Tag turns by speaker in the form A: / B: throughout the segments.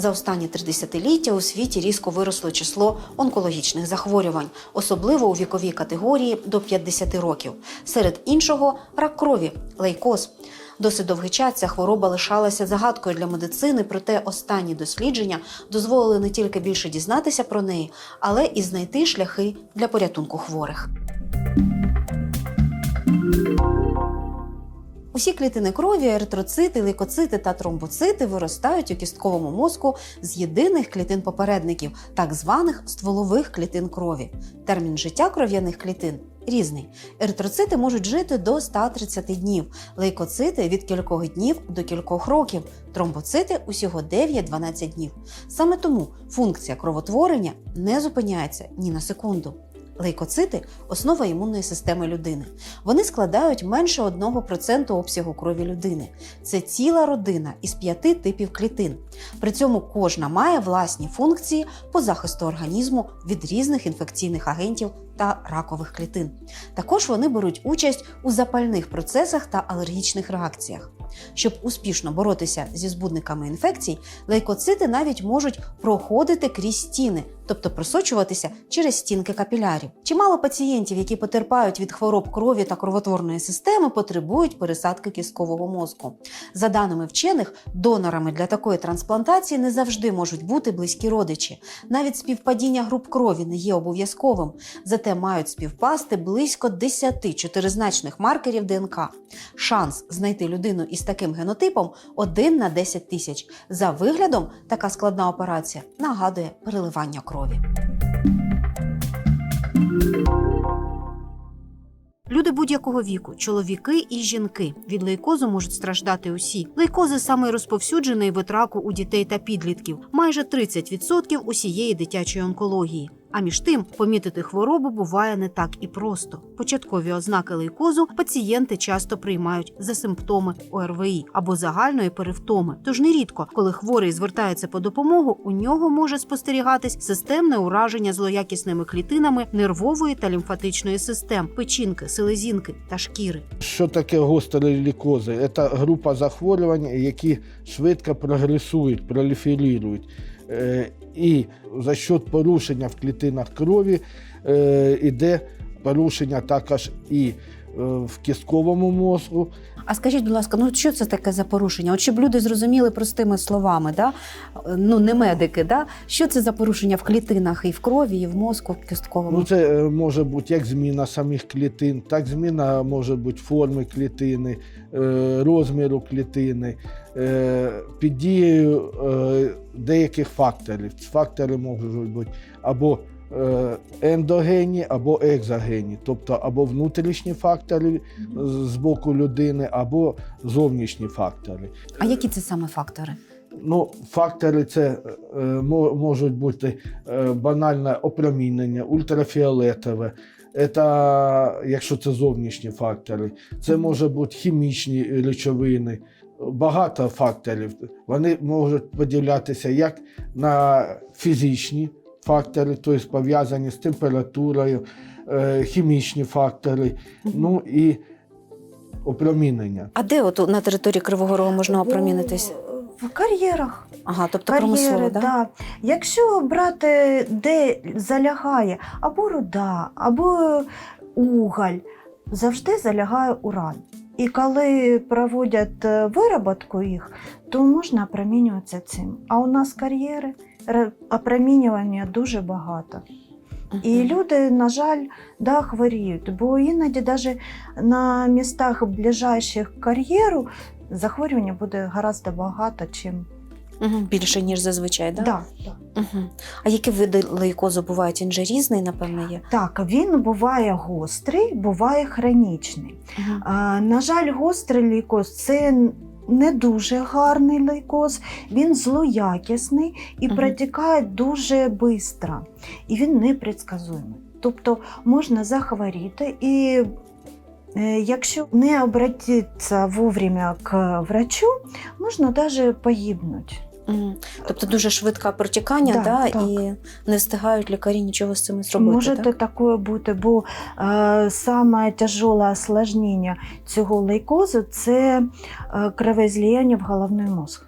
A: За останні три десятиліття у світі різко виросло число онкологічних захворювань, особливо у віковій категорії до 50 років. Серед іншого рак крові, лейкоз. Досить довгий час ця хвороба лишалася загадкою для медицини, проте останні дослідження дозволили не тільки більше дізнатися про неї, але і знайти шляхи для порятунку хворих. Усі клітини крові, еритроцити, лейкоцити та тромбоцити виростають у кістковому мозку з єдиних клітин попередників, так званих стволових клітин крові. Термін життя кров'яних клітин різний. Еритроцити можуть жити до 130 днів, лейкоцити від кількох днів до кількох років, тромбоцити усього 9-12 днів. Саме тому функція кровотворення не зупиняється ні на секунду. Лейкоцити основа імунної системи людини. Вони складають менше 1% обсягу крові людини. Це ціла родина із п'яти типів клітин. При цьому кожна має власні функції по захисту організму від різних інфекційних агентів та ракових клітин. Також вони беруть участь у запальних процесах та алергічних реакціях. Щоб успішно боротися зі збудниками інфекцій, лейкоцити навіть можуть проходити крізь стіни, тобто просочуватися через стінки капілярів. Чимало пацієнтів, які потерпають від хвороб крові та кровотворної системи, потребують пересадки кісткового мозку. За даними вчених, донорами для такої трансплантації не завжди можуть бути близькі родичі. Навіть співпадіння груп крові не є обов'язковим, зате мають співпасти близько 10 чотиризначних маркерів ДНК. Шанс знайти людину із таким генотипом 1 на 10 тисяч. За виглядом така складна операція нагадує переливання крові. Люди будь-якого віку, чоловіки і жінки від лейкозу можуть страждати усі. Лейкози самий розповсюджений вид раку у дітей та підлітків, майже 30% усієї дитячої онкології. А між тим, помітити хворобу буває не так і просто. Початкові ознаки лейкозу пацієнти часто приймають за симптоми ОРВІ або загальної перевтоми. Тож нерідко, коли хворий звертається по допомогу, у нього може спостерігатись системне ураження злоякісними клітинами нервової та лімфатичної систем, печінки, селезінки та шкіри.
B: Що таке гострі лікози? Це група захворювань, які швидко прогресують, проліферірують. І за счет порушення в клітинах крові е, іде порушення також і в кістковому мозку.
A: А скажіть, будь ласка, ну що це таке за порушення? От щоб люди зрозуміли простими словами, да? ну не медики, да? що це за порушення в клітинах і в крові, і в мозку, в кістковому?
B: Ну, це е, може бути як зміна самих клітин, так зміна може бути форми клітини, е, розміру клітини, е, під дією е, деяких факторів. Фактори можуть бути або е, ендогенні, або екзогенні, тобто або внутрішні фактори з- з боку людини, або зовнішні фактори.
A: А які це саме фактори?
B: Ну, фактори це е, можуть бути е, банальне опромінення, ультрафіолетове. Це, якщо це зовнішні фактори, це може бути хімічні речовини, багато факторів. Вони можуть поділятися як на фізичні фактори, тобто пов'язані з температурою, е, хімічні фактори, ну і опромінення.
A: А де от на території Кривого Рогу можна опромінитись?
C: В кар'єрах.
A: Ага, тобто промислово, да?
C: да. Якщо брати, де залягає або руда, або уголь, завжди залягає уран. І коли проводять е, вироботку їх, то можна опромінюватися цим. А у нас кар'єри, опромінювання дуже багато. І люди, на жаль, да, хворіють, бо іноді навіть на містах ближайших кар'єру захворювання буде гораздо багато, чим
A: Більше, ніж зазвичай, да?
C: да. Да,
A: Угу. А які види лейкозу бувають? Він же різний, напевно, є.
C: Так, він буває гострий, буває хронічний.
A: Угу.
C: А, на жаль, гострий лейкоз це не дуже гарний лейкоз, він злоякісний і
A: угу.
C: протікає дуже швидко, і він непредсказуємий. Тобто можна захворіти і. е, Якщо не обратиться вовремя к врачу, можна навіть погибнути.
A: Угу. Тобто дуже швидке протікання,
C: Да,
A: да,
C: так.
A: і не встигають лікарі нічого з цим зробити.
C: Може
A: так?
C: таке бути, бо е, саме тяжеле осложнення цього лейкозу це е, кровоізлияння в головний мозг.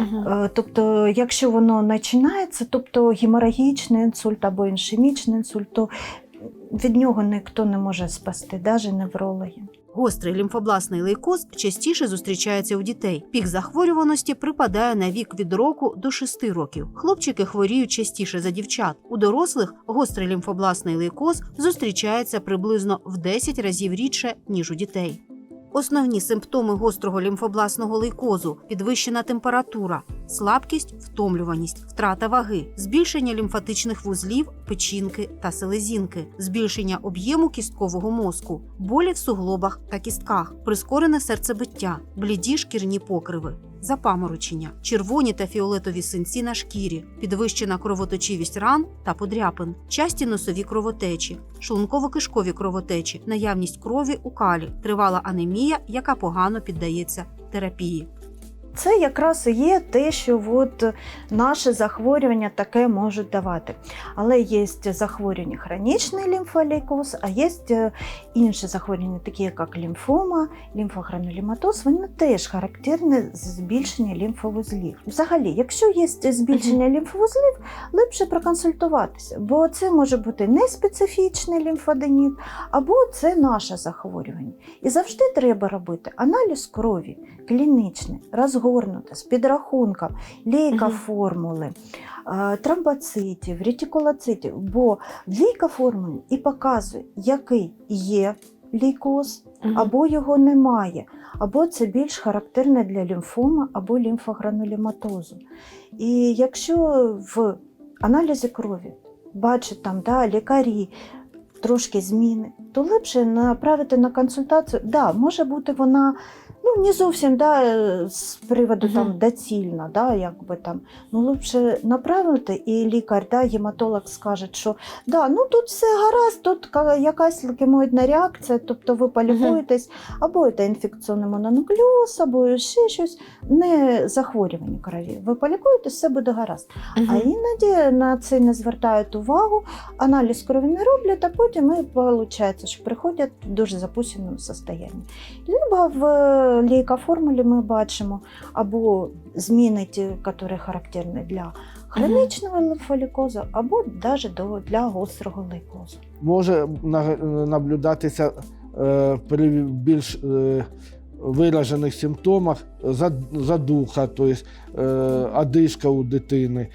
C: Е, Тобто, якщо воно починається, тобто геморагічний інсульт або ішемічний інсульт, то від нього ніхто не може спасти, навіть неврологи.
A: Гострий лімфобласний лейкоз частіше зустрічається у дітей. Пік захворюваності припадає на вік від року до 6 років. Хлопчики хворіють частіше за дівчат. У дорослих гострий лімфобласний лейкоз зустрічається приблизно в 10 разів рідше ніж у дітей. Основні симптоми гострого лімфобласного лейкозу підвищена температура, слабкість, втомлюваність, втрата ваги, збільшення лімфатичних вузлів, печінки та селезінки, збільшення об'єму кісткового мозку, болі в суглобах та кістках, прискорене серцебиття, бліді шкірні покриви. Запаморочення, червоні та фіолетові синці на шкірі, підвищена кровоточивість ран та подряпин, часті носові кровотечі, шлунково-кишкові кровотечі, наявність крові у калі, тривала анемія, яка погано піддається терапії.
C: Це якраз і є те, що от наше захворювання таке можуть давати. Але є захворювання хронічний лімфолейкоз, а є інші захворювання, такі як лімфома, лімфогранулематоз, вони теж характерні збільшення лімфовузлів. Взагалі, якщо є збільшення лімфовузлів, легше проконсультуватися, бо це може бути неспецифічний лімфоденіт, або це наше захворювання. І завжди треба робити аналіз крові клінічний, розгорнути з підрахунком лейка
A: Мгм.
C: формули, е, тромбоцитів, ретикулоцитів, бо лейка формули і показує, який є лейкоз, або його немає, або це більш характерне для лімфома або лімфогранулематозу. І якщо в аналізі крові бачать там да, лікарі трошки зміни, то легше направити на консультацію. Да, може бути вона ну, не зовсім да, е, з приводу там, доцільна, да, якби там. Ну, лучше направити, і лікар, да, гематолог скаже, що да, ну тут все гаразд, тут якась лейкемоїдна реакція, тобто ви полікуєтесь, або це інфекційний мононуклеоз, або ще щось, не захворювання крові. Ви полікуєтесь, все буде гаразд. А іноді на це не звертають увагу, аналіз крові не роблять, а потім і виходить, що приходять в дуже запущеному стані. Либо в лейкоформулі ми бачимо або зміни, ті, які характерні для хронічного лімфолікозу, або навіть для гострого лейкозу.
B: може на- наблюдатися е, при більш е, виражених симптомах задуха, тобто е, одишка у дитини.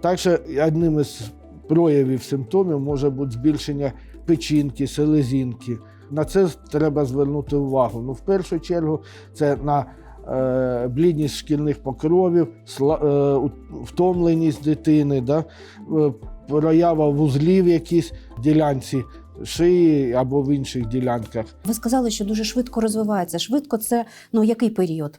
B: Також одним із проявів симптомів може бути збільшення печінки, селезінки. На це треба звернути увагу. Ну, в першу чергу, це на е, блідність шкільних покровів, е, втомленість дитини, да? е, проява вузлів якісь ділянці шиї або в інших ділянках.
A: Ви сказали, що дуже швидко розвивається. Швидко це ну який період?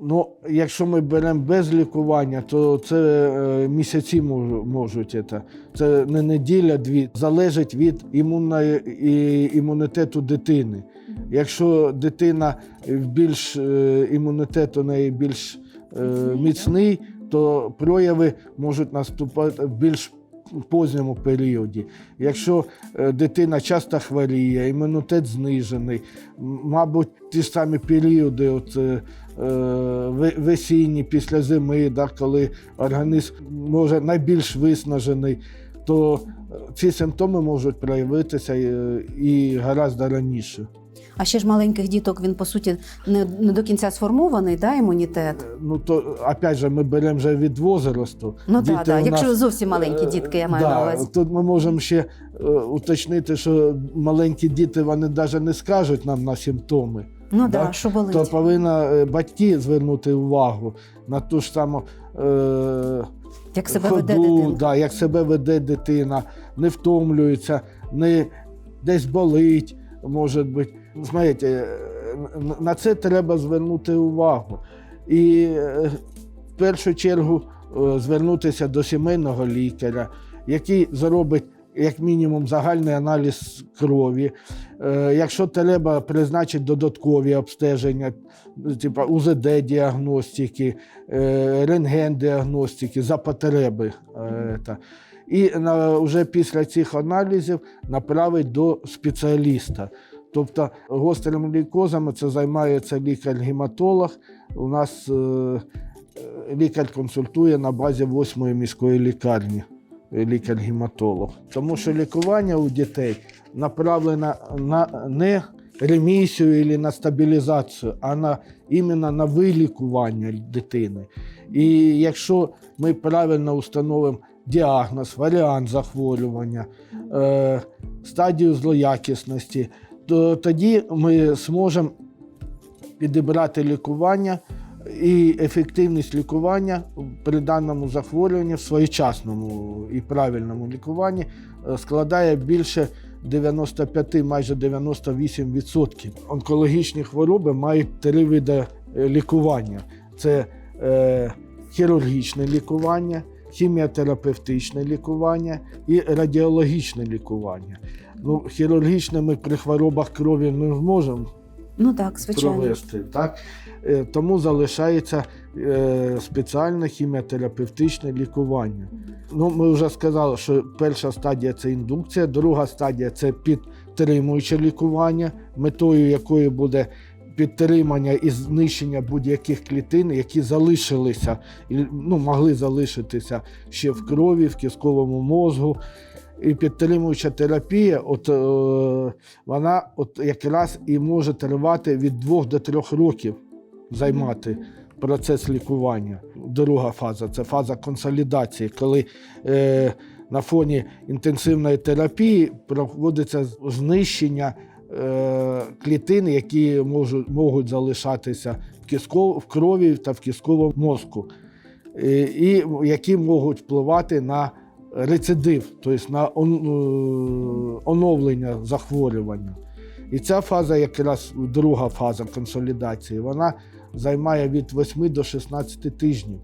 B: Ну, якщо ми беремо без лікування, то це е, місяці мож- можуть. Це, це не неділя, дві. Залежить від імунної, і, імунітету дитини. Якщо дитина більш е, імунітет у неї більш е, міцний, то прояви можуть наступати в поздньому періоді. Якщо е, дитина часто хворіє, імунітет знижений, мабуть, ті самі періоди, от, е, е, весінні після зими, да, коли організм може найбільш виснажений, то ці симптоми можуть проявитися і гораздо раніше.
A: А ще ж маленьких діток він по суті не, не до кінця сформований, да, імунітет.
B: Ну то опять же, ми беремо вже від возрасту.
A: Ну так, так.
B: у
A: Якщо
B: нас,
A: зовсім маленькі
B: е,
A: дітки, я маю
B: да,
A: на увазі.
B: Тут ми можемо ще е, уточнити, що маленькі діти вони навіть не скажуть нам на симптоми.
A: Ну
B: да,
A: да, що болить.
B: То повинна е, батьки звернути увагу на ту ж саму е,
A: Як себе
B: ходу,
A: веде дитина.
B: да, як себе веде дитина, не втомлюється, не десь болить, може бути. Знаєте, е, на- це треба звернути увагу. І е, в першу чергу е, звернутися до сімейного лікаря, який зробить як мінімум загальний аналіз крові. Якщо треба, призначить додаткові обстеження, типу УЗД-діагностики, рентген-діагностики за потреби. І вже після цих аналізів направить до спеціаліста. Тобто гострими лейкозами це займається лікар-гематолог. У нас е, лікар консультує на базі 8 міської лікарні, е, лікар-гематолог. Тому що лікування у дітей направлено на не ремісію або на стабілізацію, а на іменно на вилікування дитини. І якщо ми правильно установимо діагноз, варіант захворювання, е, стадію злоякісності, то тоді ми зможемо підібрати лікування і ефективність лікування при даному захворюванні в своєчасному і правильному лікуванні е, складає більше 95, майже 98%. Онкологічні хвороби мають три види е, лікування: це е, хірургічне лікування, хіміотерапевтичне лікування і радіологічне лікування. Ну, хірургічне ми при хворобах крові не зможемо
A: Ну так, звичайно.
B: провести. Так? Е, Тому залишається е, спеціальне хіміотерапевтичне лікування. Ну, ми вже сказали, що перша стадія це індукція, друга стадія це підтримуюче лікування, метою якої буде підтримання і знищення будь-яких клітин, які залишилися, ну, могли залишитися ще в крові, в кістковому мозку. І підтримуюча терапія, от, е, вона от якраз і може тривати від 2 до 3 років займати процес лікування. Друга фаза це фаза консолідації, коли е, на фоні інтенсивної терапії проводиться знищення е, клітин, які можуть, можуть залишатися в, кістко, в крові та в кістковому мозку, і, і які можуть впливати на рецидив, тобто на е, оновлення захворювання. І ця фаза, якраз друга фаза консолідації, вона займає від 8 до 16 тижнів.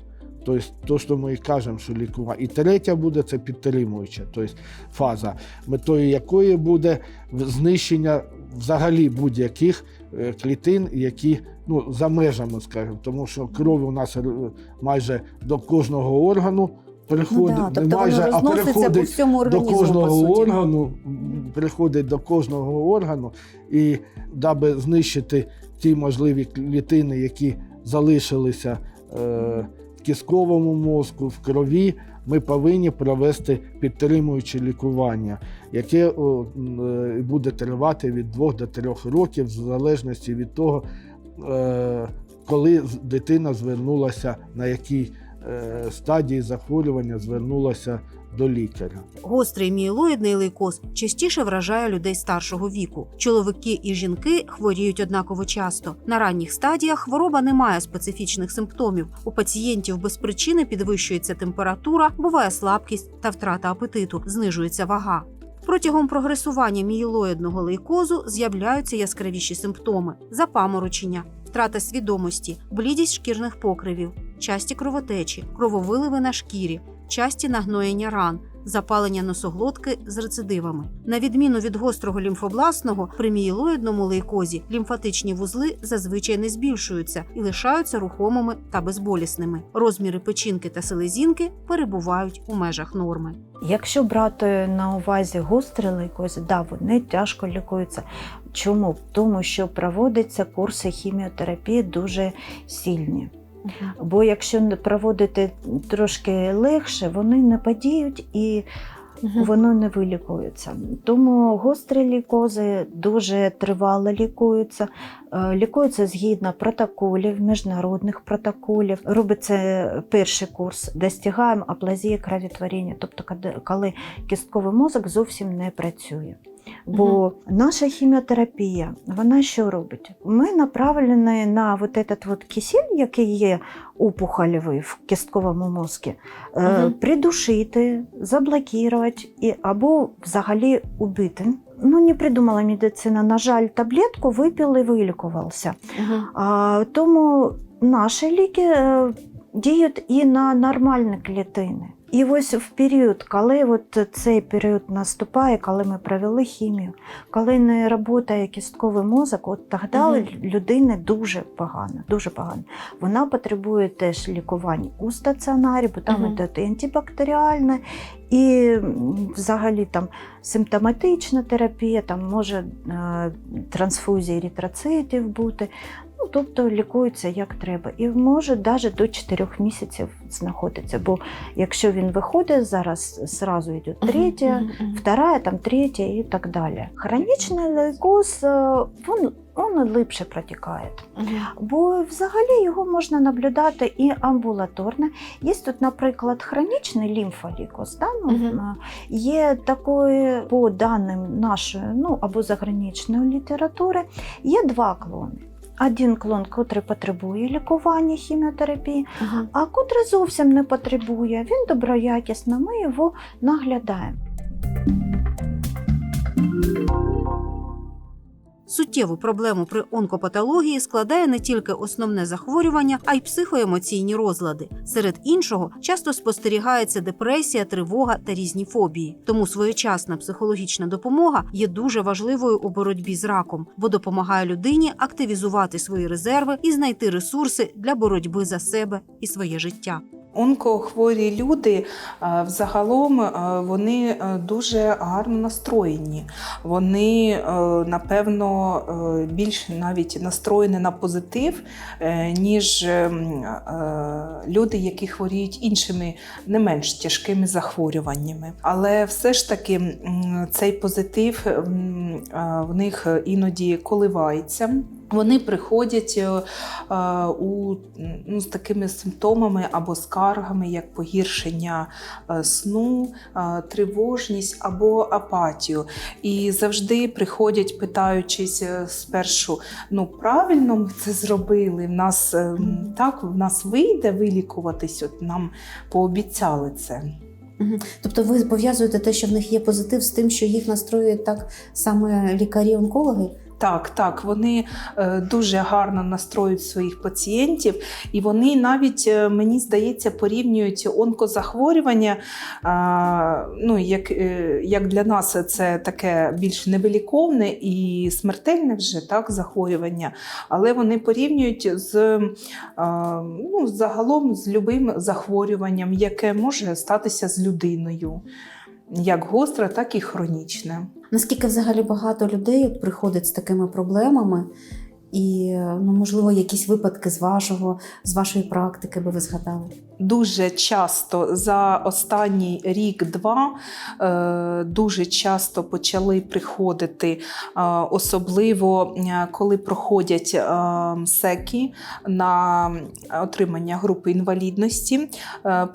B: Тобто, то, що ми і кажемо, що лікування. І третя буде це підтримуюча, тобто фаза, метою якої буде знищення взагалі будь-яких е, клітин, які ну, за межами, скажімо, тому що кров у нас майже до кожного органу
A: Ну,
B: приходить,
A: да,
B: не
A: тобто
B: майже, а
A: розноситься по
B: приходить
A: всьому
B: до кожного
A: по
B: органу, приходить до кожного органу, і даби знищити ті можливі клітини, які залишилися е, кістковому мозку, в крові, ми повинні провести підтримуюче лікування, яке е, буде тривати від 2 до 3 років, в залежності від того, е, коли дитина звернулася, на якій е, стадії захворювання звернулася до лікаря.
A: Гострий мієлоїдний лейкоз частіше вражає людей старшого віку. Чоловіки і жінки хворіють однаково часто. На ранніх стадіях хвороба не має специфічних симптомів. У пацієнтів без причини підвищується температура, буває слабкість та втрата апетиту, знижується вага. Протягом прогресування мієлоїдного лейкозу з'являються яскравіші симптоми: запаморочення, втрата свідомості, блідість шкірних покривів, часті кровотечі, крововиливи на шкірі, часті нагноєння ран, запалення носоглотки з рецидивами. На відміну від гострого лімфобластного, при мієлоїдному лейкозі лімфатичні вузли зазвичай не збільшуються і лишаються рухомими та безболісними. Розміри печінки та селезінки перебувають у межах норми.
C: Якщо брати на увазі гострий лейкоз, да, вони тяжко лікуються. Чому? Тому що проводяться курси хіміотерапії дуже сильні. Бо якщо проводити трошки легше, вони не подіють і воно не вилікується. Тому гострі лікози дуже тривало лікуються. Е, Лікуються згідно протоколів, міжнародних протоколів. Робиться перший курс, достигаємо аплазії кровотворення, тобто коли кістковий мозок зовсім не працює. Бо наша хіміотерапія, вона що робить? Ми направлені на вот этот вот кисіль, який є опухолевий в кістковому мозку, е, придушити, заблокувати і, або взагалі убити. Ну, не придумала медицина, на жаль, таблетку випив і вилікувався. А, тому наші ліки е, діють і на нормальні клітини. І ось в період, коли от цей період наступає, коли ми провели хімію, коли не працює кістковий мозок, от тоді
A: Мгм.
C: людини дуже погано, дуже погано. Вона потребує теж лікування у стаціонарі, бо там і антибактеріальне, і взагалі там симптоматична терапія, там може е, трансфузія еритроцитів бути. Ну, тобто лікується як треба. І може навіть до 4 місяців знаходиться. Бо якщо він виходить, зараз зразу йде третя, вторая, там третя і так далі. Хронічний лейкоз, е, він, він липше протікає. Бо взагалі його можна наблюдати і амбулаторно. Є тут, наприклад, хронічний лімфолікоз. Да? Ну, а, Є такої, по даним нашої ну, або заграничної літератури, є два клони. Один клон, котрий потребує лікування хіміотерапії, а котрий зовсім не потребує. Він доброякісно, ми його наглядаємо.
A: Суттєву проблему при онкопатології складає не тільки основне захворювання, а й психоемоційні розлади. Серед іншого часто спостерігається депресія, тривога та різні фобії. Тому своєчасна психологічна допомога є дуже важливою у боротьбі з раком, бо допомагає людині активізувати свої резерви і знайти ресурси для боротьби за себе і своє життя.
D: Онкохворі люди е, взагалом е, вони е, дуже гарно настроєні. Вони, напевно, більш навіть настроєні на позитив, ніж е, м, е, люди, які хворіють іншими не менш тяжкими захворюваннями. Але все ж таки цей позитив в них іноді коливається. Вони приходять е, е, у, ну, з такими симптомами або скаргами, як погіршення е, сну, тривожність або апатію. І завжди приходять, питаючись спершу: ну правильно ми це зробили? В нас так, в нас вийде вилікуватись, от нам пообіцяли це.
A: Тобто, ви пов'язуєте те, що в них є позитив, з тим, що їх настроюють так саме лікарі-онкологи?
D: Так, так, вони е, дуже гарно настроюють своїх пацієнтів, і вони навіть, е, мені здається, порівнюють онкозахворювання. А, ну, як, е, як для нас це таке більш невиліковне і смертельне вже так, захворювання, але вони порівнюють з ну, загалом з любим захворюванням, яке може статися з людиною, як гостре, так і хронічне.
A: Наскільки взагалі багато людей приходить з такими проблемами, і ну, можливо, якісь випадки з вашого з вашої практики би ви згадали?
D: Дуже часто за останній рік-два е, дуже часто почали приходити, е, особливо е, коли проходять секи на отримання групи інвалідності.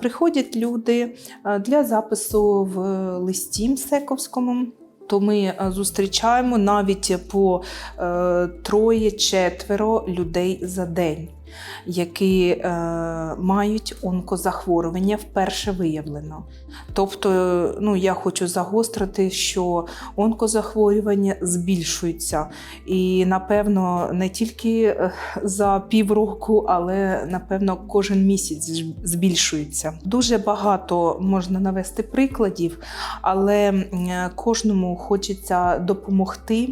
D: Приходять люди для запису в листі МСЕКовському. То ми е, зустрічаємо навіть по е, троє-четверо людей за день, які е, мають онкозахворювання вперше виявлено. Тобто, ну, я хочу загострити, що онкозахворювання збільшуються. І, напевно, не тільки е, за півроку, але напевно кожен місяць збільшуються. Дуже багато можна навести прикладів, але кожному хочеться допомогти,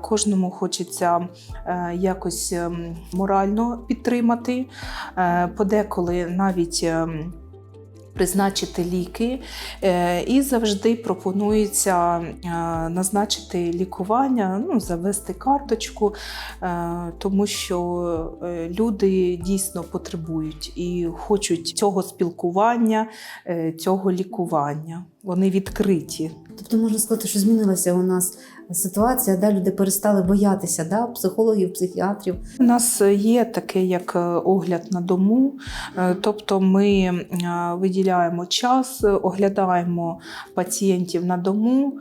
D: кожному хочеться е, якось ем, морально підтримати, е, подеколи навіть. ем, Призначити ліки, е, і завжди пропонується е, назначити лікування, ну, завести карточку, е, тому що е, люди дійсно потребують і хочуть цього спілкування, е, цього лікування. Вони відкриті.
A: Тобто можна сказати, що змінилася у нас ситуація, да? люди перестали боятися да? психологів, психіатрів.
D: У нас є таке як е, огляд на дому, Е, тобто ми е, виділяємо час, оглядаємо пацієнтів на дому,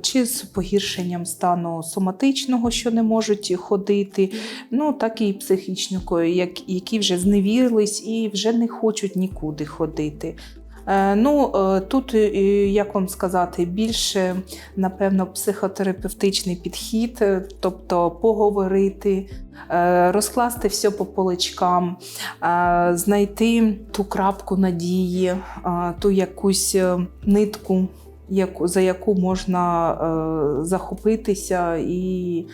D: чи з погіршенням стану соматичного, що не можуть ходити, ну так і психічного, як- які вже зневірились і вже не хочуть нікуди ходити. Е, Ну, е, тут, е, як вам сказати, більше, напевно, психотерапевтичний підхід, тобто поговорити, розкласти все по поличкам, знайти ту крапку надії, ту якусь нитку, за яку можна захопитися і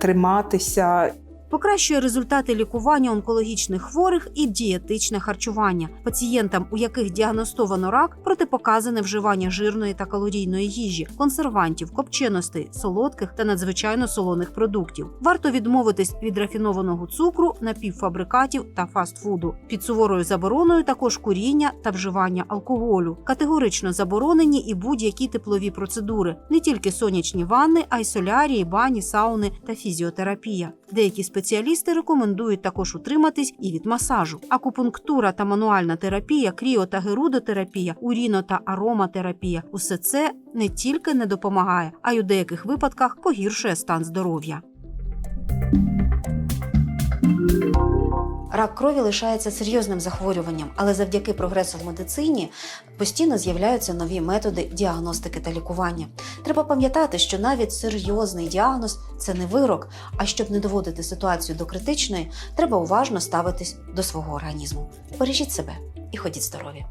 D: триматися.
A: Покращує результати лікування онкологічних хворих і дієтичне харчування. Пацієнтам, у яких діагностовано рак, протипоказане вживання жирної та калорійної їжі, консервантів, копченостей, солодких та надзвичайно солоних продуктів. Варто відмовитись від рафінованого цукру, напівфабрикатів та фастфуду. Під суворою забороною також куріння та вживання алкоголю. Категорично заборонені і будь-які теплові процедури, не тільки сонячні ванни, а й солярії, бані, сауни та фізіотерапія. Деякі спеціалісти рекомендують також утриматись і від масажу. Акупунктура та мануальна терапія, кріо та герудотерапія, уріно та ароматерапія усе це не тільки не допомагає, а й у деяких випадках погіршує стан здоров'я. Рак крові лишається серйозним захворюванням, але завдяки прогресу в медицині постійно з'являються нові методи діагностики та лікування. Треба пам'ятати, що навіть серйозний діагноз це не вирок. А щоб не доводити ситуацію до критичної, треба уважно ставитись до свого організму. Бережіть себе і ходіть здорові.